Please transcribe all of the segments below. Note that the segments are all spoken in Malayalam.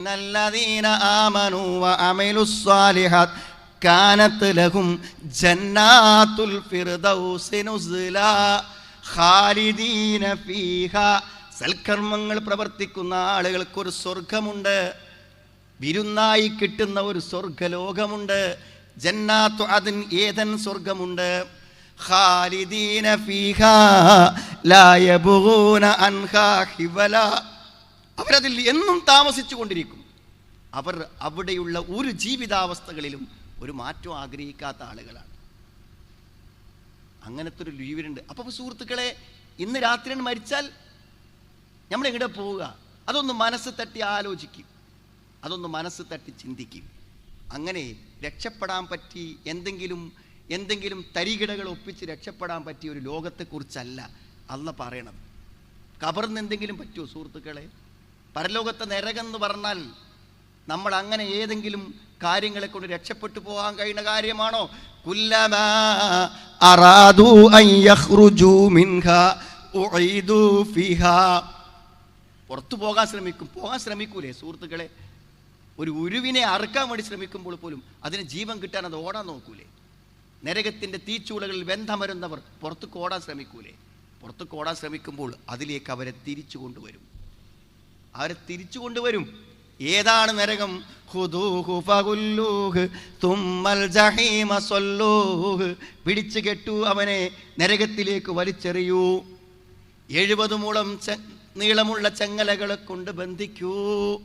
الذين آمنوا وعملوا الصالحات كانت لهم جنات الفردوس نزلا خالدين فيها സൽക്കർമ്മങ്ങൾ പ്രവർത്തിക്കുന്ന ആളുകൾക്ക് ഒരു സ്വർഗമുണ്ട് വിരുന്നായി കിട്ടുന്ന ഒരു സ്വർഗലോകമുണ്ട് ജന്നാത്തു അതിൻ ഏതൻ സ്വർഗമുണ്ട് ഖാലിദീന ഫീഹാ ലാ യബ്ഗൂന അൻഹാ ഹിവല അവരതിൽ എന്നും താമസിച്ചു കൊണ്ടിരിക്കും അവർ അവിടെയുള്ള ഒരു ജീവിതാവസ്ഥകളിലും ഒരു മാറ്റം ആഗ്രഹിക്കാത്ത ആളുകളാണ്. അങ്ങനത്തെ ഒരു ലീവിനുണ്ട് അപ്പോൾ സുഹൃത്തുക്കളെ ഇന്ന് രാത്രി മരിച്ചാൽ നമ്മൾ എവിടെ പോവുക? അതൊന്ന് മനസ്സ് തട്ടി ആലോചിക്കും. അതൊന്ന് മനസ്സ് തട്ടി ചിന്തിക്കും. അങ്ങനെ രക്ഷപ്പെടാൻ പറ്റി എന്തെങ്കിലും എന്തെങ്കിലും തരികിടകൾ ഒപ്പിച്ച് രക്ഷപ്പെടാൻ പറ്റിയ ഒരു ലോകത്തെക്കുറിച്ചല്ല അല്ല പറയണം കബർന്ന് എന്തെങ്കിലും പറ്റുമോ സുഹൃത്തുക്കളെ? പരലോകത്തെ നരകെന്ന് പറഞ്ഞാൽ നമ്മൾ അങ്ങനെ ഏതെങ്കിലും കാര്യങ്ങളെ കൊണ്ട് രക്ഷപ്പെട്ടു പോകാൻ കഴിയുന്ന കാര്യമാണോ? പുറത്തു പോകാൻ ശ്രമിക്കും. പോകാൻ ശ്രമിക്കൂലേ സുഹൃത്തുക്കളെ? ഒരു ഉരുവിനെ അറുക്കാൻ വേണ്ടി ശ്രമിക്കുമ്പോൾ പോലും അതിന് ജീവൻ കിട്ടാൻ അത് ഓടാൻ നോക്കൂലേ? നരകത്തിന്റെ തീച്ചൂളകളിൽ ബന്ധമരുന്നവർ പുറത്തു ഓടാൻ ശ്രമിക്കൂലേ? പുറത്തു ഓടാൻ ശ്രമിക്കുമ്പോൾ അതിലേക്ക് അവരെ തിരിച്ചു കൊണ്ടുവരും. അവരെ തിരിച്ചു കൊണ്ടുവരും. ഏതാണ് നരകം? പിടിച്ചു കെട്ടു അവനെ നരകത്തിലേക്ക് വലിച്ചെറിയൂ. എഴുപത് മൂളം നീളമുള്ള ചങ്ങലകളെ കൊണ്ട് ബന്ധിക്കൂ.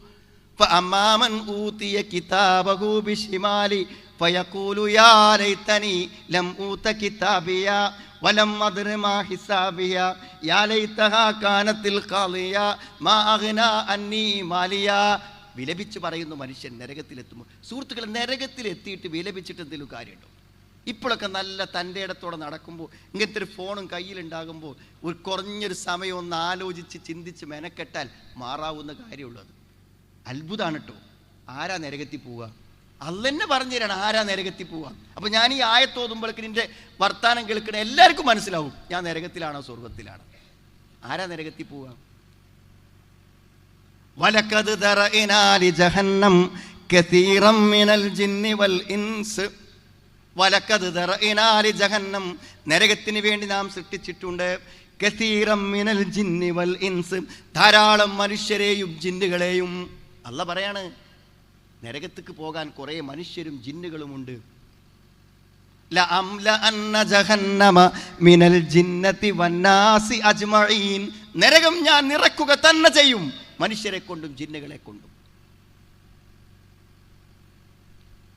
അമ്മാമൻ ഊത്തിയ കിതാബൂബി ഷിമാലി ഫയഖൂലു യാ ലൈതനി ലം ഊത കിതാബിയ. ولم أدر ما حسابيا يا ليتها كانت القاضية ما أغنى عني ماليا വിലപിച്ച് പറയുന്നു മനുഷ്യൻ നരകത്തിലെത്തുമ്പോൾ സുഹൃത്തുക്കൾ നരകത്തിലെത്തിയിട്ട് വിലപിച്ചിട്ട് എന്തെങ്കിലും കാര്യമുണ്ടോ ഇപ്പോഴൊക്കെ നല്ല തൻ്റെ ഇടത്തോടെ നടക്കുമ്പോൾ ഇങ്ങനത്തെ ഒരു ഫോണും കയ്യിലുണ്ടാകുമ്പോൾ ഒരു കുറഞ്ഞൊരു സമയം ഒന്ന് ആലോചിച്ച് ചിന്തിച്ച് മെനക്കെട്ടാൽ മാറാവുന്ന കാര്യമുള്ളത് അത്ഭുതമാണ് കേട്ടോ ആരാ നരകത്തിൽ പോവുക അല്ലെന്നെ പറഞ്ഞു തരാണ് ആരാ നരകത്തിൽ പോവാ അപ്പൊ ഞാൻ ഈ ആയത്തോതുമ്പോഴേക്ക് നിന്റെ വർത്താനം കേൾക്കണ എല്ലാവർക്കും മനസ്സിലാവും. ഞാൻ നരകത്തിലാണോ സ്വർഗത്തിലാണോ? ആരാ നരകത്തിൽ പോവാ വലക്കത് ജഹന്നം കതീറം മിനൽ ജിന്നി വൽ ഇൻസ്. വലക്കത് തറഇനാലി ജഹന്നം നരകത്തിന് വേണ്ടി നാം സൃഷ്ടിച്ചിട്ടുണ്ട്. കസീറം മിനൽ ജിന്നി വൽ ഇൻസ്. ധാരാളം മനുഷ്യരെയും ജിന്നുകളെയും. അല്ല പറയാണ് നരകത്തേക്ക് പോകാൻ കുറേ മനുഷ്യരും ജിന്നുകളുമുണ്ട് നരകം ഞാൻ നിറക്കുക തന്നെ ചെയ്യും. മനുഷ്യരെ കൊണ്ടും ജിന്നുകളെ കൊണ്ടും.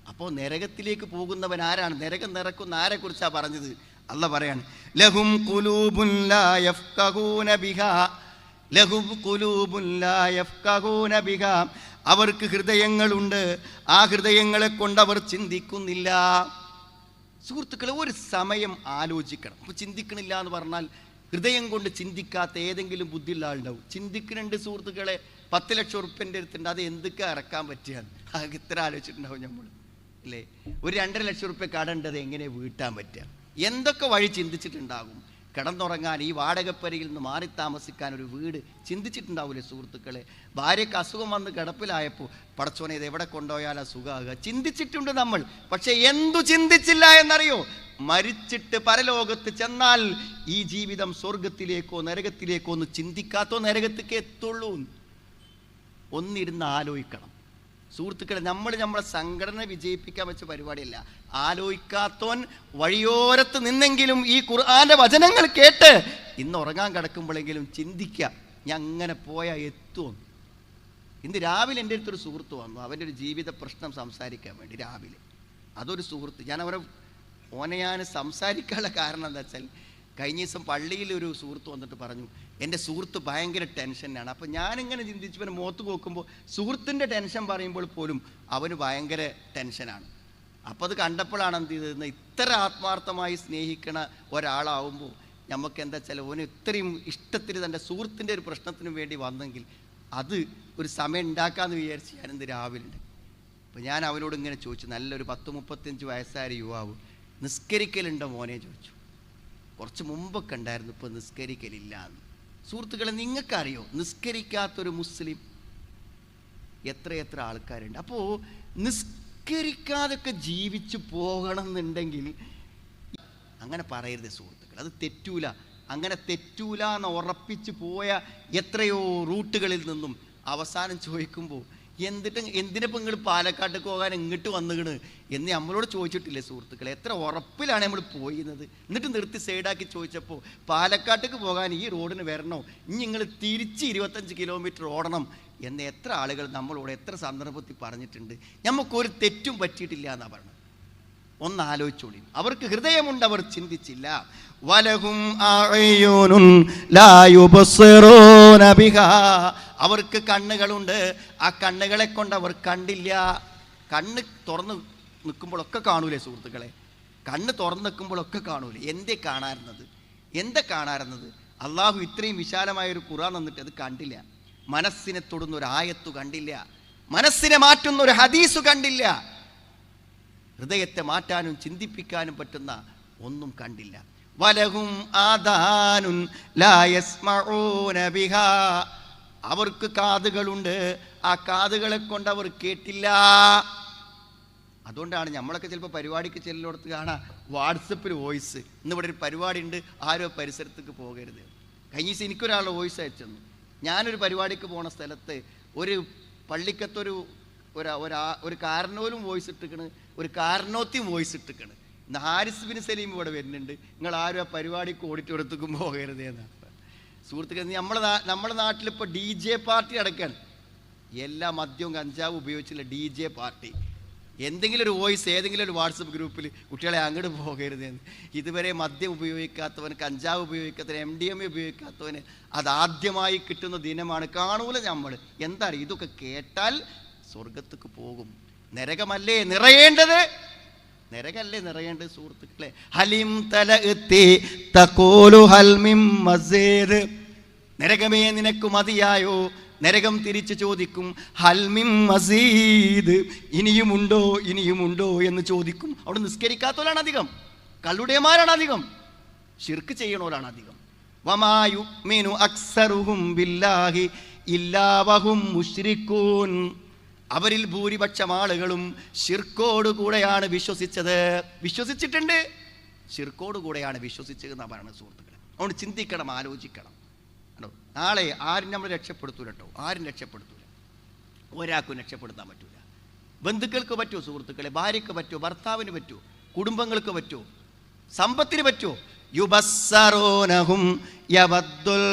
അപ്പോൾ നരകത്തിലേക്ക് പോകുന്നവൻ ആരാണ്? നരകം നിറക്കുന്ന ആരെ കുറിച്ചാ പറഞ്ഞത്? അല്ല പറയാണ് ലഹും ഖുലൂബുൻ ലാ യഫ്ഖഹൂന ബിഹാ. ലഹും ഖുലൂബുൻ ലാ യഫ്ഖഹൂന ബിഹാ. അവർക്ക് ഹൃദയങ്ങളുണ്ട്. ആ ഹൃദയങ്ങളെ കൊണ്ട് അവർ ചിന്തിക്കുന്നില്ല. സുഹൃത്തുക്കളെ ഒരു സമയം ആലോചിക്കണം. അപ്പോൾ ചിന്തിക്കണില്ല എന്ന് പറഞ്ഞാൽ ഹൃദയം കൊണ്ട് ചിന്തിക്കാത്ത ഏതെങ്കിലും ബുദ്ധിയുള്ള ആളുണ്ടാവും. ചിന്തിക്കുന്നുണ്ട് സുഹൃത്തുക്കളെ പത്ത് ലക്ഷം ഉറുപ്പ്യന്റെ അടുത്തുണ്ട്. അത് എന്തൊക്കെ ഇറക്കാൻ പറ്റുകയാണ്? അത് ഇത്ര ആലോചിച്ചിട്ടുണ്ടാവും നമ്മൾ. അല്ലേ? ഒരു രണ്ടര ലക്ഷം ഉറുപ്പ്യ കടണ്ടത് എങ്ങനെ വീട്ടാൻ പറ്റുക? എന്തൊക്കെ വഴി ചിന്തിച്ചിട്ടുണ്ടാകും? കിടന്നുറങ്ങാൻ ഈ വാടകപ്പരയിൽ നിന്ന് മാറി താമസിക്കാൻ ഒരു വീട് ചിന്തിച്ചിട്ടുണ്ടാവില്ലേ സുഹൃത്തുക്കളെ? ഭാര്യയ്ക്ക് അസുഖം വന്ന് കിടപ്പിലായപ്പോൾ പടച്ചോനെ ഇത് എവിടെ കൊണ്ടുപോയാലാ സുഖമാകുക ചിന്തിച്ചിട്ടുണ്ട് നമ്മൾ. പക്ഷേ എന്തു ചിന്തിച്ചില്ല എന്നറിയോ? മരിച്ചിട്ട് പരലോകത്ത് ചെന്നാൽ ഈ ജീവിതം സ്വർഗത്തിലേക്കോ നരകത്തിലേക്കോ ഒന്ന് ചിന്തിക്കാത്തോ നരകത്തേക്ക് എത്തുള്ളൂ ഒന്നിരുന്ന് ആലോചിക്കണം. സുഹൃത്തുക്കളെ നമ്മൾ നമ്മളെ സംഘടന വിജയിപ്പിക്കാൻ വെച്ച പരിപാടിയല്ല. ആലോചിക്കാത്തോൻ വഴിയോരത്ത് നിന്നെങ്കിലും ഈ ഖുർആന്റെ വചനങ്ങൾ കേട്ട് ഇന്ന് ഉറങ്ങാൻ കിടക്കുമ്പോഴെങ്കിലും ചിന്തിക്കാം ഞാൻ അങ്ങനെ പോയാൽ എത്തുമോ ഇന്ന് രാവിലെ എന്റെ അടുത്തൊരു സുഹൃത്ത് വന്നു. അവന്റെ ഒരു ജീവിത പ്രശ്നം സംസാരിക്കാൻ വേണ്ടി രാവിലെ. അതൊരു സുഹൃത്ത് ഞാൻ അവരെ ഓനെ ഞാൻ സംസാരിക്കാനുള്ള കാരണം എന്താ വെച്ചാൽ കഴിഞ്ഞ ദിവസം പള്ളിയിൽ ഒരു സുഹൃത്ത് വന്നിട്ട് പറഞ്ഞു എന്റെ സുഹൃത്ത് ഭയങ്കര ടെൻഷനാണ് അപ്പോൾ ഞാനിങ്ങനെ ചിന്തിച്ച് പിന്നെ മുഖത്ത് നോക്കുമ്പോൾ സുഹൃത്തിന്റെ ടെൻഷൻ പറയുമ്പോൾ പോലും അവന് ഭയങ്കര ടെൻഷനാണ് അപ്പോൾ അത് കണ്ടപ്പോഴാണ് എന്ത് ചെയ്തത് ഇത്ര ആത്മാർത്ഥമായി സ്നേഹിക്കണ ഒരാളാവുമ്പോൾ നമുക്ക് എന്താ വെച്ചാൽ ഓന് ഇത്രയും ഇഷ്ടത്തിന് തന്റെ സുഹൃത്തിന്റെ ഒരു പ്രശ്നത്തിന് വേണ്ടി വന്നെങ്കിൽ അത് ഒരു സമയം ഉണ്ടാക്കാമെന്ന് വിചാരിച്ച് ഞാനിന്ന് രാവിലെ അപ്പോൾ ഞാൻ അവനോട് ഇങ്ങനെ ചോദിച്ചു നല്ലൊരു പത്ത് മുപ്പത്തഞ്ച് വയസ്സായ യുവാവ് നിസ്കരിക്കലുണ്ടോ മോനെ? ചോദിച്ചു. കുറച്ച് മുമ്പൊക്കെ ഉണ്ടായിരുന്നു ഇപ്പോൾ നിസ്കരിക്കലില്ല എന്ന്. സുഹൃത്തുക്കളെ നിങ്ങൾക്കറിയോ? നിസ്കരിക്കാത്തൊരു മുസ്ലിം എത്രയെത്ര ആൾക്കാരുണ്ട്? അപ്പോൾ നിസ്കരിക്കാതൊക്കെ ജീവിച്ചു പോകണം എന്നുണ്ടെങ്കിൽ അങ്ങനെ പറയരുത് സുഹൃത്തുക്കൾ അത് തെറ്റൂല. അങ്ങനെ തെറ്റൂല എന്ന് ഉറപ്പിച്ച് പോയ എത്രയോ റൂട്ടുകളിൽ നിന്നും അവസാനം ചോദിക്കുമ്പോൾ എന്തിട്ട് എന്തിനിപ്പോൾ നിങ്ങൾ പാലക്കാട്ടേക്ക് പോകാൻ ഇങ്ങോട്ട് വന്നുകണ് എന്ന് നമ്മളോട് ചോദിച്ചിട്ടില്ലേ സുഹൃത്തുക്കളെ? എത്ര ഉറപ്പിലാണ് നമ്മൾ പോയിരുന്നത്? എന്നിട്ട് നിർത്തി സൈഡാക്കി ചോദിച്ചപ്പോൾ പാലക്കാട്ടേക്ക് പോകാൻ ഈ റോഡിന് വരണോ? ഇനി നിങ്ങൾ തിരിച്ച് ഇരുപത്തഞ്ച് കിലോമീറ്റർ ഓടണം എന്ന് എത്ര ആളുകൾ നമ്മളോട് എത്ര സന്ദർഭത്തിൽ പറഞ്ഞിട്ടുണ്ട്? നമുക്കൊരു തെറ്റും പറ്റിയിട്ടില്ല എന്നാണ് പറഞ്ഞത്. ഒന്ന് ആലോചിച്ചോളി അവർക്ക് ഹൃദയമുണ്ട് അവർ ചിന്തിച്ചില്ല. വലഹും. അവർക്ക് കണ്ണുകളുണ്ട്. ആ കണ്ണുകളെ കൊണ്ട് അവർ കണ്ടില്ല. കണ്ണ് തുറന്ന് നിൽക്കുമ്പോഴൊക്കെ കാണൂലേ സുഹൃത്തുക്കളെ? കണ്ണ് തുറന്ന് നിൽക്കുമ്പോഴൊക്കെ കാണൂലേ? എന്തേ കാണാറുന്നത്? എന്താ കാണാറുന്നത്? അള്ളാഹു ഇത്രയും വിശാലമായ ഒരു ഖുറാൻ എന്നിട്ട് അത് കണ്ടില്ല. മനസ്സിനെ തൊടുന്ന ഒരു ആയത്തു കണ്ടില്ല. മനസ്സിനെ മാറ്റുന്ന ഒരു ഹദീസു കണ്ടില്ല. ഹൃദയത്തെ മാറ്റാനും ചിന്തിപ്പിക്കാനും പറ്റുന്ന ഒന്നും കണ്ടില്ല. വലഹും ആദാനുൻ ബിഹാ. അവർക്ക് കാതുകളുണ്ട്. ആ കാതുകളെ കൊണ്ട് അവർ കേട്ടില്ല. അതുകൊണ്ടാണ് നമ്മളൊക്കെ ചിലപ്പോൾ പരിപാടിക്ക് ചെല്ലിടത്ത് കാണാം വാട്സപ്പിൽ വോയിസ്. ഇന്ന് ഇവിടെ ഒരു പരിപാടി ഉണ്ട് ആരോ പരിസരത്തേക്ക് പോകരുത്. കഴിഞ്ഞ ദിവസം എനിക്കൊരാളുടെ വോയിസ് അയച്ചെന്നു ഞാനൊരു പരിപാടിക്ക് പോണ സ്ഥലത്ത് ഒരു പള്ളിക്കത്തൊരു ഒരു കാരണവരും വോയിസ് ഇട്ടിക്കണ് ഒരു കാരണോത്തി വോയിസ് ഇട്ടിക്കണ്. ഇന്ന് ഹാരിസ് ബിൻ സലീം ഇവിടെ വരുന്നുണ്ട്. നിങ്ങൾ ആരും ആ പരിപാടിക്ക് ഓഡിറ്റോറിയത്തേക്കും പോകരുത് എന്നാണ് സുഹൃത്തുക്കൾ നമ്മളെ നാ- നമ്മുടെ നാട്ടിൽ ഇപ്പോൾ ഡി ജെ പാർട്ടി അടക്കാണ്. എല്ലാ മദ്യവും കഞ്ചാവും ഉപയോഗിച്ചുള്ള ഡി ജെ പാർട്ടി. എന്തെങ്കിലും ഒരു വോയിസ് ഏതെങ്കിലും ഒരു വാട്സപ്പ് ഗ്രൂപ്പിൽ കുട്ടികളെ അങ്ങോട്ട് പോകരുത് എന്ന്. ഇതുവരെ മദ്യം ഉപയോഗിക്കാത്തവൻ കഞ്ചാവ് ഉപയോഗിക്കാത്തവന് എം ഡി എ ഉപയോഗിക്കാത്തവന് അതാദ്യമായി കിട്ടുന്ന ദിനമാണ്. കാണൂല നമ്മൾ എന്താ ഇതൊക്കെ കേട്ടാൽ സ്വർഗത്തേക്ക് പോകും. നരകമല്ലേ നിറയേണ്ടത്? നരകല്ലേ നിറയേണ്ടത് സുഹൃത്തുക്കളെ? ഹലിം തല തക്കോലു ഹൽമിം മസേദ്. നരകമേ നിനക്ക് മതിയായോ? നരകം തിരിച്ചു ചോദിക്കും ഹൽമിം മസീദ്. ഇനിയുമുണ്ടോ? ഇനിയുമുണ്ടോ? എന്ന് ചോദിക്കും. അവിടെ നിസ്കരിക്കാത്തവരാണ് അധികം. കള്ളുടേമാരാണ് അധികം. ഷിർക്ക് ചെയ്യണവരാണ് അധികം. വമായു മീനു അക്സറുഹും ബില്ലാഹി ഇല്ലാവഹും മുഷ്രിക്കൂൻ അവരിൽ ഭൂരിപക്ഷം ആളുകളും ഷിർക്കോട് കൂടെയാണ് വിശ്വസിച്ചത്. വിശ്വസിച്ചിട്ടുണ്ട്. ഷിർക്കോട് കൂടെയാണ് വിശ്വസിച്ചത് എന്നാണ് പറയുന്നത് സുഹൃത്തുക്കളെ. അതുകൊണ്ട് ചിന്തിക്കണം ആലോചിക്കണം. കണ്ടോ? നാളെ ആരും നമ്മൾ രക്ഷപ്പെടുത്തൂല കേട്ടോ? ആരും രക്ഷപ്പെടുത്തൂല? ഒരാൾക്കും രക്ഷപ്പെടുത്താൻ പറ്റൂല. ബന്ധുക്കൾക്ക് പറ്റുമോ സുഹൃത്തുക്കളെ? ഭാര്യയ്ക്ക് പറ്റുമോ? ഭർത്താവിന് പറ്റുമോ? കുടുംബങ്ങൾക്ക് പറ്റുമോ? സമ്പത്തിന് പറ്റുമോ? യുബസ്സറൂനഹും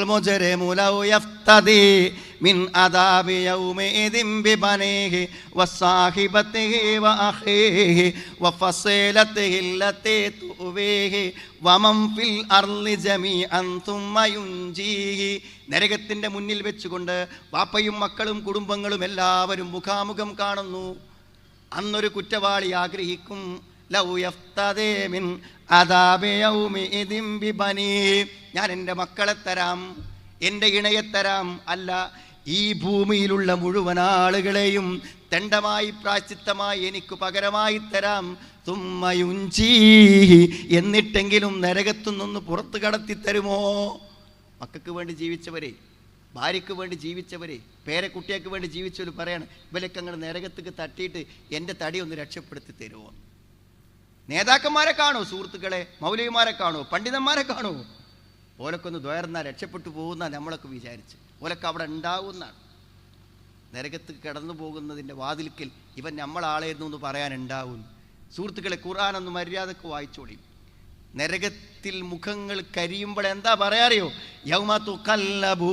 മുജരിമു ലൗ യഫ്തദി മിൻ ബിബനീഹി വമൻ ഫിൽ ജമീഅൻ നരകത്തിന്റെ മുന്നിൽ വെച്ചുകൊണ്ട് വാപ്പയും മക്കളും കുടുംബങ്ങളും എല്ലാവരും മുഖാമുഖം കാണുന്നു. അന്നൊരു കുറ്റവാളി ആഗ്രഹിക്കും ഞാൻ എന്റെ മക്കളെ തരാം എന്റെ ഇണയെ തരാം അല്ല ഈ ഭൂമിയിലുള്ള മുഴുവൻ ആളുകളെയും തെണ്ടമായി പ്രാശ്ചിത്തമായി എനിക്ക് പകരമായി തരാം. തുമ്മയുഞ്ചീ എന്നിട്ടെങ്കിലും നരകത്തു നിന്ന് പുറത്തു കടത്തി തരുമോ? മക്കൾക്ക് വേണ്ടി ജീവിച്ചവരെ ഭാര്യയ്ക്ക് വേണ്ടി ജീവിച്ചവരെ പേരക്കുട്ടിയൊക്കെ വേണ്ടി ജീവിച്ചവർ പറയാണ് ഇവരൊക്കെ അങ്ങനെ നരകത്തേക്ക് തട്ടിയിട്ട് എന്റെ തടി ഒന്ന് രക്ഷപ്പെടുത്തി തരുമോ? നേതാക്കന്മാരെ കാണൂ സുഹൃത്തുക്കളെ മൗലികമാരെ കാണൂ പണ്ഡിതന്മാരെ കാണൂ. ഓലൊക്കെ ഒന്ന് രക്ഷപ്പെട്ടു പോകുന്ന നമ്മളൊക്കെ വിചാരിച്ച്. ഓലൊക്കെ അവിടെ ഉണ്ടാവുന്നതാണ് നരകത്ത് കടന്നു പോകുന്നതിന്റെ വാതിൽക്കൽ ഇവൻ നമ്മളാളായിരുന്നു എന്ന് പറയാനുണ്ടാവും. സുഹൃത്തുക്കളെ ഒന്ന് മര്യാദയ്ക്ക് വായിച്ചോളി. നരകത്തിൽ മുഖങ്ങൾ കരിയുമ്പോൾ എന്താ പറയാറിയോ? യൗമത്തു കല്ലബു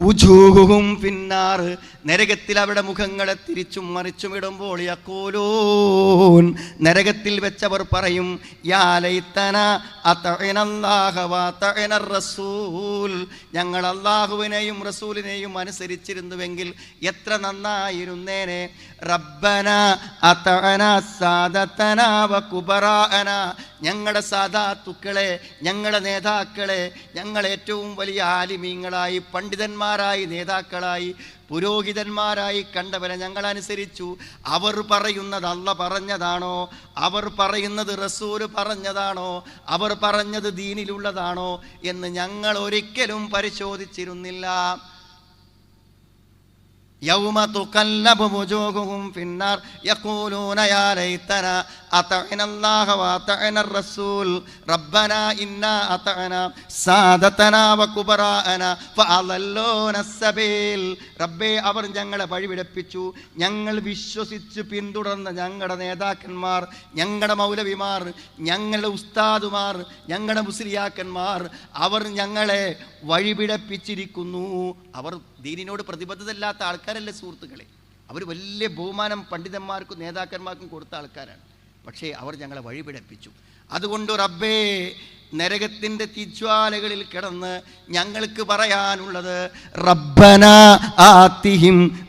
ഉജൂഹും പിന്നാർ നരകത്തിൽ അവിടെ മുഖങ്ങളെ തിരിച്ചും മറിച്ചും ഇടുമ്പോൾ യക്കോലോൻ നരകത്തിൽ വെച്ചവർ പറയും യാ ലൈത്തന അത്തഅനല്ലാഹ വഅതഅന റസൂൽ. ഞങ്ങൾ അള്ളാഹുവിനെയും റസൂലിനെയും അനുസരിച്ചിരുന്നുവെങ്കിൽ എത്ര നന്നായിരുന്നേനെ? റബ്ബന അതന സാദത്തന കുബറാന ഞങ്ങളുടെ സാധാത്തുക്കളെ ഞങ്ങളുടെ നേതാക്കളെ ഞങ്ങൾ ഏറ്റവും വലിയ ആലിമീങ്ങളായി പണ്ഡിതന്മാരായി നേതാക്കളായി പുരോഹിതന്മാരായി കണ്ടവരെ ഞങ്ങൾ അനുസരിച്ചു അവർ പറയുന്നത് അല്ല പറഞ്ഞതാണോ? അവർ പറയുന്നത് റസൂൽ പറഞ്ഞതാണോ? അവർ പറഞ്ഞത് ദീനിലുള്ളതാണോ? എന്ന് ഞങ്ങൾ ഒരിക്കലും പരിശോധിച്ചിരുന്നില്ല. يوم تقلب وجوههم في النار يقولون يا ليتنا أطعنا الله وأطعنا الرسول ربنا إنا أطعنا سادتنا وكبراءنا فأضلونا السبيل റബ്ബേ അവർ ഞങ്ങളെ വഴിവിടപ്പിച്ചു ഞങ്ങൾ വിശ്വസിച്ച് പിന്തുടർന്ന ഞങ്ങളുടെ നേതാക്കന്മാർ ഞങ്ങളുടെ മൗലവിമാർ ഞങ്ങളുടെ ഉസ്താദുമാർ ഞങ്ങളുടെ മുസ്ലിയാക്കന്മാർ അവർ ഞങ്ങളെ വഴിപിടപ്പിച്ചിരിക്കുന്നു അവർ ദീനിനോട് പ്രതിബദ്ധതയില്ലാത്ത ആൾക്കാരല്ലേ സുഹൃത്തുക്കളെ? അവർ വലിയ ബഹുമാനം പണ്ഡിതന്മാർക്കും നേതാക്കന്മാർക്കും കൊടുത്ത ആൾക്കാരാണ്. പക്ഷേ അവർ ഞങ്ങളെ വഴിപിടപ്പിച്ചു അതുകൊണ്ട് റബ്ബേ നരകത്തിന്റെ തീജ്വാലകളിൽ കിടന്ന് ഞങ്ങൾക്ക് പറയാനുള്ളത് റബ്ബന ആത്തിഹിം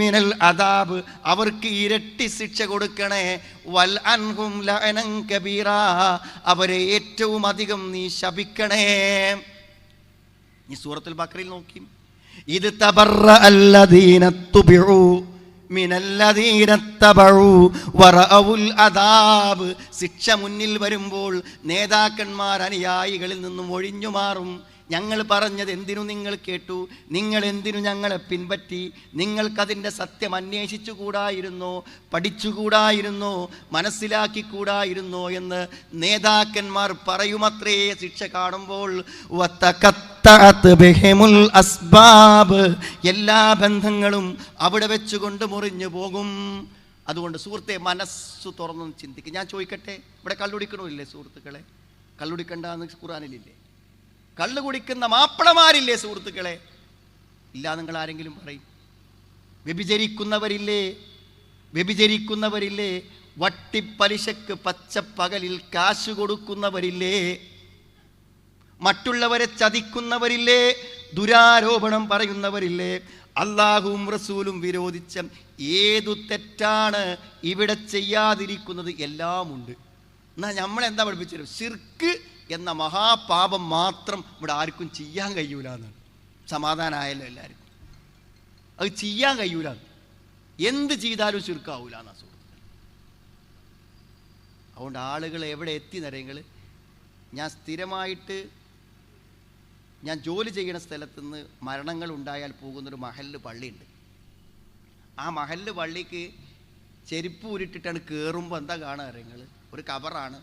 മിനൽ അദാബ്. അവർക്ക് ഇരട്ടി ശിക്ഷ കൊടുക്കണേ. വൽ അൻഹും ലഅനൻ കബീറ. അവരെ ഏറ്റവും അധികം നീ ശപിക്കണേ. നീ സൂറത്തുൽ ബക്കറിൽ നോക്കി ഇത് തബറ അദാബ്. ശിക്ഷ മുന്നിൽ വരുമ്പോൾ നേതാക്കന്മാർ അനുയായികളിൽ നിന്നും ഒഴിഞ്ഞു മാറും ഞങ്ങൾ പറഞ്ഞത് എന്തിനു നിങ്ങൾ കേട്ടു? നിങ്ങൾ എന്തിനു ഞങ്ങളെ പിൻപറ്റി? നിങ്ങൾക്കതിന്റെ സത്യം അന്വേഷിച്ചുകൂടായിരുന്നോ? പഠിച്ചുകൂടായിരുന്നോ? മനസ്സിലാക്കിക്കൂടായിരുന്നോ? എന്ന് നേതാക്കന്മാർ പറയുമത്രേ ശിക്ഷ കാണുമ്പോൾ അസ്ബാബ്. എല്ലാ ബന്ധങ്ങളും അവിടെ വെച്ചുകൊണ്ട് മുറിഞ്ഞു പോകും. അതുകൊണ്ട് സുഹൃത്തെ മനസ്സ് തുറന്നു ചിന്തിക്കും. ഞാൻ ചോദിക്കട്ടെ? ഇവിടെ കള്ളുടിക്കണമില്ലേ സുഹൃത്തുക്കളെ? കള്ളുടിക്കണ്ടെന്ന് ഖുറാനിലില്ലേ കള്ളു കുടിക്കുന്ന മാപ്പിളമാരില്ലേ സുഹൃത്തുക്കളെ? ഇല്ല നിങ്ങൾ ആരെങ്കിലും പറയും. വ്യഭിചരിക്കുന്നവരില്ലേ? വ്യഭിചരിക്കുന്നവരില്ലേ? വട്ടിപ്പലിശക്ക് പച്ചപ്പകലിൽ കാശ് കൊടുക്കുന്നവരില്ലേ? മറ്റുള്ളവരെ ചതിക്കുന്നവരില്ലേ? ദുരാരോപണം പറയുന്നവരില്ലേ? അള്ളാഹുവും റസൂലും വിരോധിച്ച ഏതു തെറ്റാണ് ഇവിടെ ചെയ്യാതിരിക്കുന്നത്? എല്ലാമുണ്ട്. എന്നാൽ നമ്മളെന്താ പഠിപ്പിച്ചത്? ഷിർക്ക് എന്ന മഹാപാപം മാത്രം ഇവിടെ ആർക്കും ചെയ്യാൻ കഴിയൂല എന്നാണ്. സമാധാനമായല്ലോ എല്ലാവർക്കും അത് ചെയ്യാൻ കഴിയൂല. എന്ത് ചെയ്താലും ചുരുക്കാവൂല എന്നാ സുഹൃത്തുക്കൾ അതുകൊണ്ട് ആളുകൾ എവിടെ എത്തി നിറയങ്ങൾ ഞാൻ സ്ഥിരമായിട്ട് ഞാൻ ജോലി ചെയ്യുന്ന സ്ഥലത്തു നിന്ന് മരണങ്ങൾ ഉണ്ടായാൽ പോകുന്നൊരു മഹല്ല് പള്ളിയുണ്ട്. ആ മഹല്ല് പള്ളിക്ക് ചെരുപ്പ് ഉരുട്ടിട്ടാണ് കയറുമ്പോൾ എന്താ കാണുക നിങ്ങൾ ഒരു കബറാണ്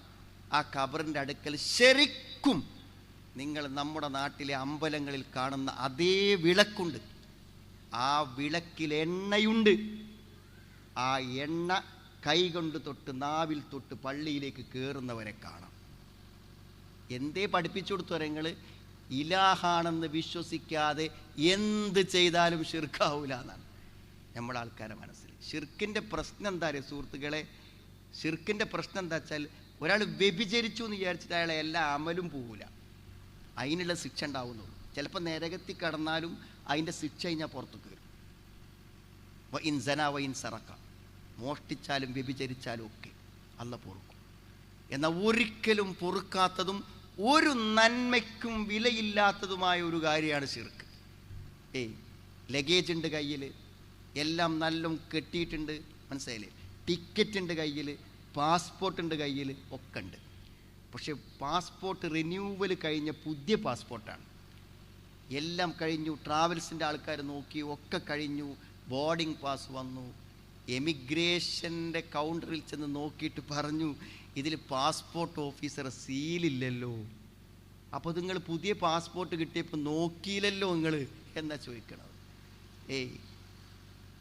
ആ കബറിന്റെ അടുക്കൽ ശരിക്കും നിങ്ങൾ നമ്മുടെ നാട്ടിലെ അമ്പലങ്ങളിൽ കാണുന്ന അതേ വിളക്കുണ്ട്. ആ വിളക്കിൽ എണ്ണയുണ്ട്. ആ എണ്ണ കൈകൊണ്ട് തൊട്ട് നാവിൽ തൊട്ട് പള്ളിയിലേക്ക് കയറുന്നവരെ കാണാം. എന്തേ പഠിപ്പിച്ചു കൊടുത്തവരങ്ങൾ ഇലാഹാണെന്ന് വിശ്വസിക്കാതെ എന്ത് ചെയ്താലും ഷിർക്കാവൂല എന്നാണ് നമ്മളാൾക്കാരെ മനസ്സിൽ. ഷിർക്കിന്റെ പ്രശ്നം എന്താ അറിയാം സുഹൃത്തുക്കളെ? ഷിർക്കിന്റെ പ്രശ്നം എന്താ വെച്ചാൽ ഒരാൾ വ്യഭിചരിച്ചു എന്ന് വിചാരിച്ചിട്ട് അയാളെ എല്ലാ അമലും പോവില്ല അതിനുള്ള ശിക്ഷ ഉണ്ടാവുന്നുള്ളൂ. ചിലപ്പോൾ നരകത്തിൽ കടന്നാലും അതിന്റെ ശിക്ഷ കഴിഞ്ഞാൽ പുറത്തു കയറും. വ വൈൻ സറക്ക. മോഷ്ടിച്ചാലും വ്യഭിചരിച്ചാലും ഒക്കെ അല്ല പൊറുക്കും. എന്നാൽ ഒരിക്കലും പൊറുക്കാത്തതും ഒരു നന്മയ്ക്കും വിലയില്ലാത്തതുമായ ഒരു കാര്യമാണ് ശിർക്ക്. ഏയ് ലഗേജ് ഉണ്ട് കയ്യിൽ എല്ലാം നല്ലും കെട്ടിയിട്ടുണ്ട്. മനസ്സിലായില്ലേ? ടിക്കറ്റ് ഉണ്ട് കയ്യിൽ പാസ്പോർട്ട് ഉണ്ട് കയ്യിൽ ഒക്കെ ഉണ്ട് പക്ഷെ പാസ്പോർട്ട് റിന്യൂവൽ കഴിഞ്ഞ പുതിയ പാസ്പോർട്ടാണ് എല്ലാം കഴിഞ്ഞു ട്രാവൽസിന്റെ ആൾക്കാർ നോക്കി ഒക്കെ കഴിഞ്ഞു ബോർഡിംഗ് പാസ് വന്നു. എമിഗ്രേഷന്റെ കൗണ്ടറിൽ ചെന്ന് നോക്കിയിട്ട് പറഞ്ഞു ഇതിൽ പാസ്പോർട്ട് ഓഫീസർ സീലില്ലല്ലോ അപ്പോൾ നിങ്ങൾ പുതിയ പാസ്പോർട്ട് കിട്ടിയപ്പോൾ നോക്കിയില്ലല്ലോ നിങ്ങൾ എന്നാ ചോദിക്കണത്? ഏയ്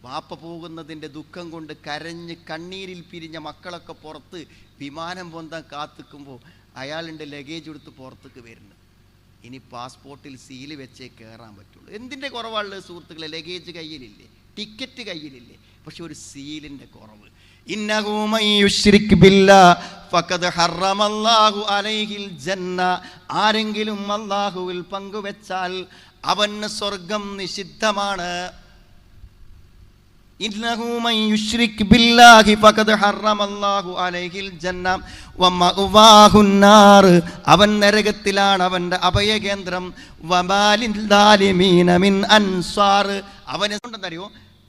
വാപ്പ പോകുന്നതിന്റെ ദുഃഖം കൊണ്ട് കരഞ്ഞ് കണ്ണീരിൽ പിരിഞ്ഞ മക്കളൊക്കെ പുറത്ത് വിമാനം പൊന്താൻ കാത്തുക്കുമ്പോൾ അയാളുടെ ലഗേജ് എടുത്ത് പുറത്തേക്ക് വരുന്നത് ഇനി പാസ്പോർട്ടിൽ സീൽ വെച്ചേ കയറാൻ പറ്റുള്ളൂ. എന്തിന്റെ കുറവാണുള്ളത് സുഹൃത്തുക്കളെ? ലഗേജ് കയ്യിലില്ലേ? ടിക്കറ്റ് കയ്യിലില്ലേ? പക്ഷെ ഒരു സീലിന്റെ കുറവ്. ആരെങ്കിലും അല്ലാഹുവിൽ പങ്കുവെച്ചാൽ അവന് സ്വർഗം നിഷിദ്ധമാണ്. അവൻ നരകത്തിലാണ് അവന്റെ അഭയകേന്ദ്രം. വമാലിൽ ദാലിമീന മിൻ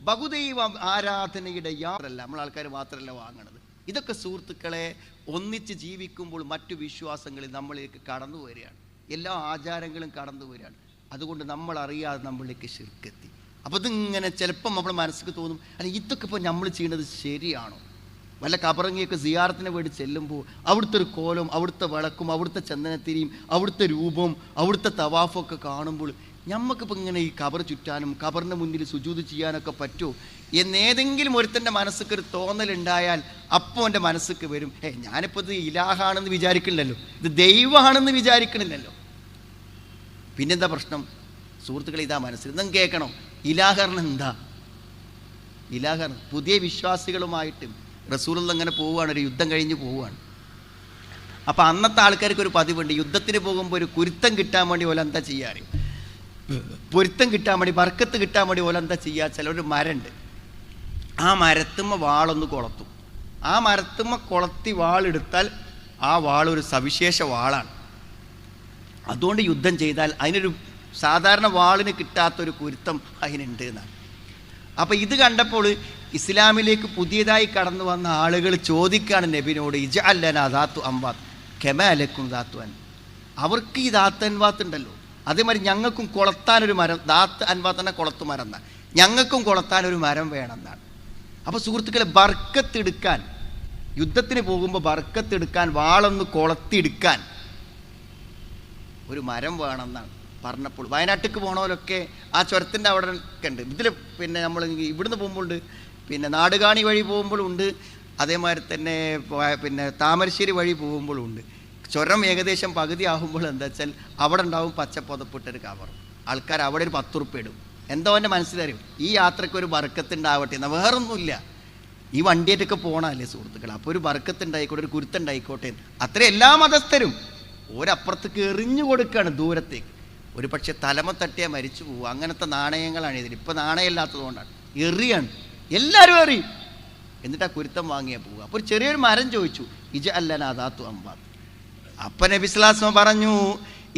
ബഹുദൈവ ആരാധനയുടെ യാത്രല്ല നമ്മൾ ആൾക്കാർ മാത്രമല്ല വാങ്ങണത്. ഇതൊക്കെ സുഹൃത്തുക്കളെ ഒന്നിച്ച് ജീവിക്കുമ്പോൾ മറ്റു വിശ്വാസങ്ങളിൽ നമ്മളിലേക്ക് കടന്നു വരികയാണ് എല്ലാ ആചാരങ്ങളും കടന്നു വരികയാണ് അതുകൊണ്ട് നമ്മൾ അറിയാതെ നമ്മളിലേക്ക് ശിർക്കെത്തി. അപ്പോൾ ഇതിങ്ങനെ ചിലപ്പം നമ്മുടെ മനസ്സിൽ തോന്നും അല്ല ഇതൊക്കെ ഇപ്പോൾ നമ്മൾ ചെയ്യുന്നത് ശരിയാണോ? വല്ല കബറങ്ങിയൊക്കെ സിയാറത്തിന് വേണ്ടി ചെല്ലുമ്പോൾ അവിടുത്തെ ഒരു കോലം അവിടുത്തെ വിളക്കും അവിടുത്തെ ചന്ദനത്തിരിയും അവിടുത്തെ രൂപവും അവിടുത്തെ തവാഫൊക്കെ കാണുമ്പോൾ ഞമ്മക്കിപ്പോൾ ഇങ്ങനെ ഈ കബർ ചുറ്റാനും കബറിന്റെ മുന്നിൽ സുജൂത് ചെയ്യാനൊക്കെ പറ്റുമോ എന്നേതെങ്കിലും ഒരുത്തന്റെ മനസ്സിക്ക് ഒരു തോന്നലുണ്ടായാൽ അപ്പോൾ എന്റെ മനസ്സിക്ക് വരും. ഏ ഞാനിപ്പോൾ ഇത് ഇലാഹാണെന്ന് വിചാരിക്കണില്ലല്ലോ. ഇത് ദൈവമാണെന്ന് വിചാരിക്കണില്ലല്ലോ. പിന്നെന്താ പ്രശ്നം? സുഹൃത്തുക്കളെ ഇതാ മനസ്സിൽ. ഇതും കേൾക്കണം? ഇലാഹറിന് എന്താ? ഇലാഹർ പുതിയ വിശ്വാസികളുമായിട്ട് റസൂലുള്ള അങ്ങനെ പോവുകയാണ് ഒരു യുദ്ധം കഴിഞ്ഞ് പോവുകയാണ്. അപ്പോൾ അന്നത്തെ ആൾക്കാർക്ക് ഒരു പതിവുണ്ട് യുദ്ധത്തിന് പോകുമ്പോൾ ഒരു കുരുത്തം കിട്ടാൻ വേണ്ടി ഓല എന്താ ചെയ്യാറ് പൊരുത്തം കിട്ടാൻ വേണ്ടി വർക്കത്ത് കിട്ടാൻ വേണ്ടി ഓല എന്താ ചെയ്യുക ചിലൊരു മരമുണ്ട് ആ മരത്തുമ്മ വാളൊന്ന് കൊളത്തും. ആ മരത്തുമ്മ കൊളത്തി വാളെടുത്താൽ ആ വാളൊരു സവിശേഷ വാളാണ്. അതുകൊണ്ട് യുദ്ധം ചെയ്താൽ അതിനൊരു സാധാരണ വാളിന് കിട്ടാത്തൊരു കുരുത്തം അതിനുണ്ട് എന്നാണ്. അപ്പോൾ ഇത് കണ്ടപ്പോൾ ഇസ്ലാമിലേക്ക് പുതിയതായി കടന്നു വന്ന ആളുകൾ ചോദിക്കുകയാണ് നബിനോട് ഇജ അല്ലന ധാത്തു അമ്പാത്ത് കെമ അലക്കും ദാത്തു അൻ. അവർക്ക് ഈ ദാത്ത് അൻവാത്ത് ഉണ്ടല്ലോ. അതേമാതിരി ഞങ്ങൾക്കും കൊളത്താനൊരു മരം ദാത്ത് അൻവാത്ത് തന്നെ കൊളത്തു മരം എന്നാണ്. ഞങ്ങൾക്കും കൊളത്താനൊരു മരം വേണമെന്നാണ് അപ്പോൾ സുഹൃത്തുക്കളെ ബർക്കത്തെടുക്കാൻ യുദ്ധത്തിന് പോകുമ്പോൾ ബർക്കത്തെടുക്കാൻ വാളൊന്ന് കൊളത്തിയെടുക്കാൻ ഒരു മരം വേണമെന്നാണ് പറഞ്ഞപ്പോൾ. വയനാട്ടിലേക്ക് പോണവരൊക്കെ ആ ചുരത്തിന്റെ അവിടെ ഒക്കെ ഉണ്ട്. ഇതിൽ പിന്നെ നമ്മൾ ഇവിടുന്ന് പോകുമ്പോഴുണ്ട് പിന്നെ നാടുകാണി വഴി പോകുമ്പോഴുണ്ട് അതേമാതിരി തന്നെ പിന്നെ താമരശ്ശേരി വഴി പോകുമ്പോഴുണ്ട് ചുരം ഏകദേശം പകുതി ആകുമ്പോൾ എന്താ വെച്ചാൽ അവിടെ ഉണ്ടാവും പച്ച പുതപ്പിട്ടൊരു കവർ. ആൾക്കാർ അവിടെ ഒരു പത്ത് ഉറുപ്പ് ഇടും. എന്തോ എന്റെ മനസ്സിലറിയും. ഈ യാത്രയ്ക്ക് ഒരു ബർക്കത്തുണ്ടാവട്ടെ എന്നാൽ വേറൊന്നുമില്ല. ഈ വണ്ടിയായിട്ടൊക്കെ പോകണമല്ലേ സുഹൃത്തുക്കൾ അപ്പോൾ ഒരു ബർക്കത്തുണ്ടായിക്കോട്ടെ ഒരു കുരുത്തുണ്ടായിക്കോട്ടെ അത്ര എല്ലാ മതസ്ഥരും ഒരപ്പുറത്തേക്ക് എറിഞ്ഞു കൊടുക്കുകയാണ് ദൂരത്തേക്ക്. ഒരു പക്ഷേ തലമ തട്ടിയാൽ മരിച്ചു പോകും അങ്ങനത്തെ നാണയങ്ങളാണ് ഇതിൽ ഇപ്പോൾ നാണയമില്ലാത്തതുകൊണ്ടാണ് എറിയാണ്. എല്ലാവരും എറിയും എന്നിട്ട് ആ കുരുത്തം വാങ്ങിയാൽ പോവുക. അപ്പോൾ ഒരു ചെറിയൊരു മരം ചോദിച്ചു. ഇജ അല്ല നാദാത്തു അമ്പാത്ത് അപ്പ നബിസ്ലാസ്മ പറഞ്ഞു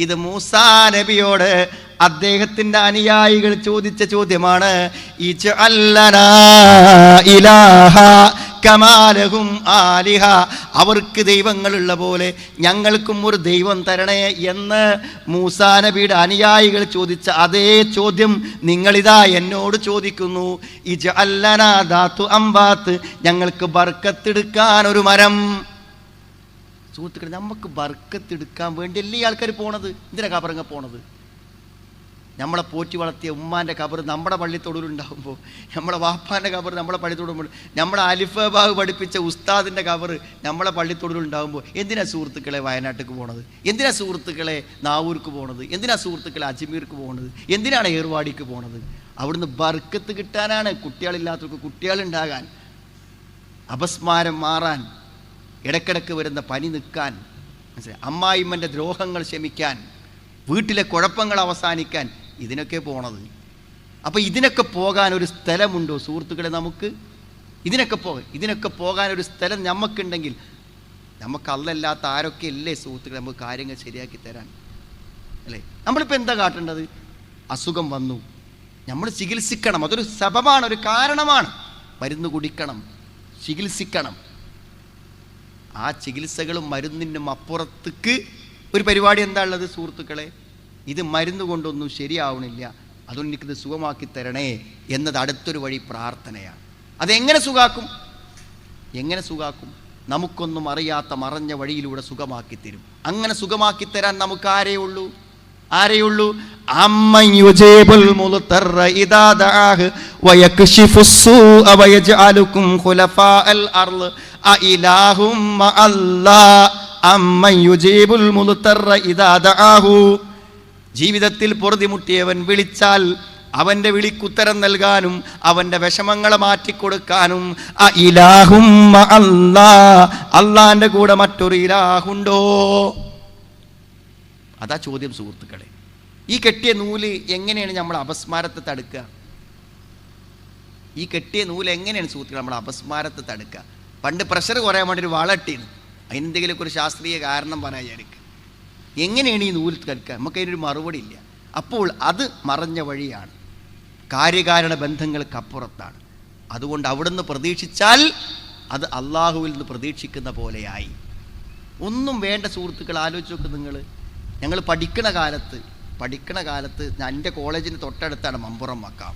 ഇത് മൂസാ നബിയോട് അദ്ദേഹത്തിന്റെ അനുയായികൾ ചോദിച്ച ചോദ്യമാണ് ഇജ അല്ലനാ ഇലാഹ കമാലഹും ആലിഹ. അവർക്ക് ദൈവങ്ങളുള്ള പോലെ ഞങ്ങൾക്കും ഒരു ദൈവം തരണേ എന്ന് മൂസാ നബിയുടെ അനുയായികൾ ചോദിച്ച അതേ ചോദ്യം നിങ്ങളിതാ എന്നോട് ചോദിക്കുന്നു. ഇജ അല്ലനാ അമ്പാത്ത് ഞങ്ങൾക്ക് ബർക്കത്തെടുക്കാൻ ഒരു മരം. സുഹൃത്തുക്കൾ നമുക്ക് ബർക്കത്തെടുക്കാൻ വേണ്ടി എല്ലാ ആൾക്കാർ പോണത്? എന്തിനാ കബറങ്ങ പോണത്? നമ്മളെ പോറ്റി വളർത്തിയ ഉമ്മാന്റെ കബർ നമ്മുടെ പള്ളിത്തൊടുലുണ്ടാകുമ്പോൾ നമ്മളെ വാപ്പാന്റെ കബർ നമ്മളെ പള്ളിത്തോടുമ്പോൾ നമ്മളെ അലിഫബാഗ് പഠിപ്പിച്ച ഉസ്താദിന്റെ കബർ നമ്മളെ പള്ളിത്തൊടുലുണ്ടാകുമ്പോൾ എന്തിനാ സുഹൃത്തുക്കളെ വയനാട്ടിക്ക് പോണത്? എന്തിനാ സുഹൃത്തുക്കളെ നാവൂർക്ക് പോണത്? എന്തിനാ സുഹൃത്തുക്കളെ അജ്മീർക്ക് പോണത്? എന്തിനാണ് ഏർവാടിക്ക് പോണത്? അവിടുന്ന് ബർക്കത്ത് കിട്ടാനാണ് കുട്ടികളില്ലാത്തവർക്ക് കുട്ടികളുണ്ടാകാൻ അപസ്മാരം മാറാൻ ഇടക്കിടക്ക് വരുന്ന പനി നിൽക്കാൻ മനസ്സിലായി അമ്മായിമ്മന്റെ ദ്രോഹങ്ങൾ ക്ഷമിക്കാൻ വീട്ടിലെ കുഴപ്പങ്ങൾ അവസാനിക്കാൻ ഇതിനൊക്കെ പോണത്. അപ്പോൾ ഇതിനൊക്കെ പോകാൻ ഒരു സ്ഥലമുണ്ടോ സുഹൃത്തുക്കളെ നമുക്ക്? ഇതിനൊക്കെ പോകാൻ ഇതിനൊക്കെ പോകാൻ ഒരു സ്ഥലം നമുക്കുണ്ടെങ്കിൽ നമുക്ക് അല്ലല്ലാത്ത ആരൊക്കെ അല്ലേ സുഹൃത്തുക്കളെ നമുക്ക് കാര്യങ്ങൾ ശരിയാക്കി തരാൻ? അല്ലേ? നമ്മളിപ്പോൾ എന്താ കാട്ടേണ്ടത്? അസുഖം വന്നു. നമ്മൾ ചികിത്സിക്കണം. അതൊരു സബമാണ് ഒരു കാരണമാണ്. മരുന്ന് കുടിക്കണം. ചികിത്സിക്കണം. ആ ചികിത്സകളും മരുന്നിനും അപ്പുറത്തേക്ക് ഒരു പരിപാടി എന്താ ഉള്ളത് സുഹൃത്തുക്കളെ? ഇത് മരുന്ന് കൊണ്ടൊന്നും ശരിയാവണില്ല. അതുകൊണ്ട് എനിക്കിത് സുഖമാക്കി തരണേ എന്നത് അടുത്തൊരു വഴി പ്രാർത്ഥനയാണ്. അതെങ്ങനെ സുഖാക്കും? എങ്ങനെ സുഖാക്കും? നമുക്കൊന്നും അറിയാത്ത മറഞ്ഞ വഴിയിലൂടെ സുഖമാക്കി തരും. അങ്ങനെ സുഖമാക്കി തരാൻ നമുക്ക് ആരേ ഉള്ളൂ? ആരെയുള്ളൂ അമ്മൻ ജീവിതത്തിൽ പൊറുതിമുട്ടിയവൻ വിളിച്ചാൽ അവന്റെ വിളിക്കുത്തരം നൽകാനും അവന്റെ വിഷമങ്ങളെ മാറ്റിക്കൊടുക്കാനും. ആ ഇലാഹും അല്ലാ. അള്ളാന്റെ കൂടെ മറ്റൊരു ഇലാഹുണ്ടോ? അതാ ചോദ്യം സുഹൃത്തുക്കളെ. ഈ കെട്ടിയ നൂൽ എങ്ങനെയാണ് നമ്മൾ അപസ്മാരത്തെ തടുക്കുക? ഈ കെട്ടിയ നൂൽ എങ്ങനെയാണ് സുഹൃത്തുക്കൾ നമ്മൾ അപസ്മാരത്തെ തടുക്കുക? പണ്ട് പ്രഷർ കുറയാൻ വേണ്ടി ഒരു വളട്ടിന് അതിനെന്തെങ്കിലുമൊക്കെ ഒരു ശാസ്ത്രീയ കാരണം പറയാൻ വിചാരിക്കുക എങ്ങനെയാണ് ഈ നൂൽ കൽക്കുക? നമുക്ക് അതിനൊരു മറുപടി ഇല്ല അപ്പോൾ അത് മറഞ്ഞ വഴിയാണ്. കാര്യകാരണ ബന്ധങ്ങൾക്കപ്പുറത്താണ്. അതുകൊണ്ട് അവിടുന്ന് പ്രതീക്ഷിച്ചാൽ അത് അള്ളാഹുവിൽ നിന്ന് പ്രതീക്ഷിക്കുന്ന പോലെയായി. ഒന്നും വേണ്ട സുഹൃത്തുക്കൾ ആലോചിച്ച് നോക്ക് നിങ്ങൾ ഞങ്ങൾ പഠിക്കണ കാലത്ത് പഠിക്കണ കാലത്ത് എന്റെ കോളേജിന് തൊട്ടടുത്താണ് മമ്പുറം മക്കാം.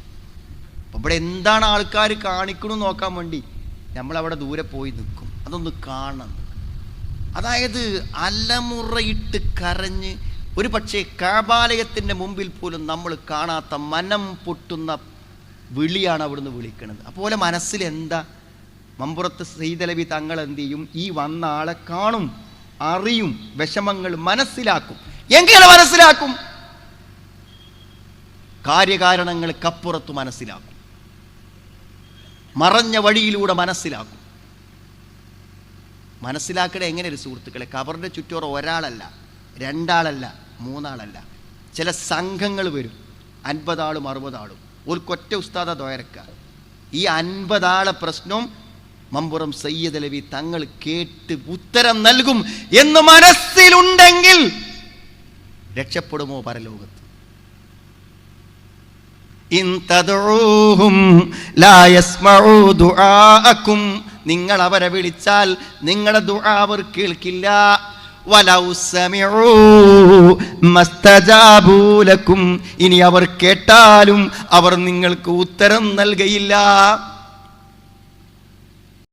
അപ്പം ഇവിടെ എന്താണ് ആൾക്കാർ കാണിക്കണമെന്ന് നോക്കാൻ വേണ്ടി നമ്മളവിടെ ദൂരെ പോയി നിൽക്കും. അതൊന്ന് കാണണം. അതായത് അലമുറയിട്ട് കരഞ്ഞ് ഒരു പക്ഷേ കാബാലയത്തിന്റെ മുമ്പിൽ പോലും നമ്മൾ കാണാത്ത മനം പൊട്ടുന്ന വിളിയാണ് അവിടുന്ന് വിളിക്കുന്നത് മനസ്സിൽ എന്താ മമ്പുറത്ത് സീതലവി തങ്ങൾ എന്ത് ചെയ്യും ഈ വന്ന ആളെ കാണും അറിയും വിഷമങ്ങൾ മനസ്സിലാക്കും. എങ്ങനെ മനസ്സിലാക്കും. കാര്യകാരണങ്ങൾക്കപ്പുറത്ത് മനസ്സിലാക്കും. മറഞ്ഞ വഴിയിലൂടെ മനസ്സിലാക്കും. മനസ്സിലാക്കണ എങ്ങനെ ഒരു സുഹൃത്തുക്കളെ? കബറിന്റെ ചുറ്റോറ ഒരാളല്ല രണ്ടാളല്ല മൂന്നാളല്ല. ചില സംഘങ്ങൾ വരും. അൻപതാളും അറുപതാളും. ഒരു കൊറ്റ ഉസ്താദ ദ്വയരക്ക ഈ അൻപതാളെ പ്രശ്നവും മമ്പുറം സയ്യദ് അലവി തങ്ങൾ കേട്ട് ഉത്തരം നൽകും എന്ന് മനസ്സിലുണ്ടെങ്കിൽ രക്ഷപ്പെടുമോ പരലോകത്ത്? ഇൻ ലാ നിങ്ങൾ അവരെ വിളിച്ചാൽ നിങ്ങളുടെ ദുആവർ കേൾക്കില്ല. ഇനി അവർ കേട്ടാലും അവർ നിങ്ങൾക്ക് ഉത്തരം നൽകയില്ല.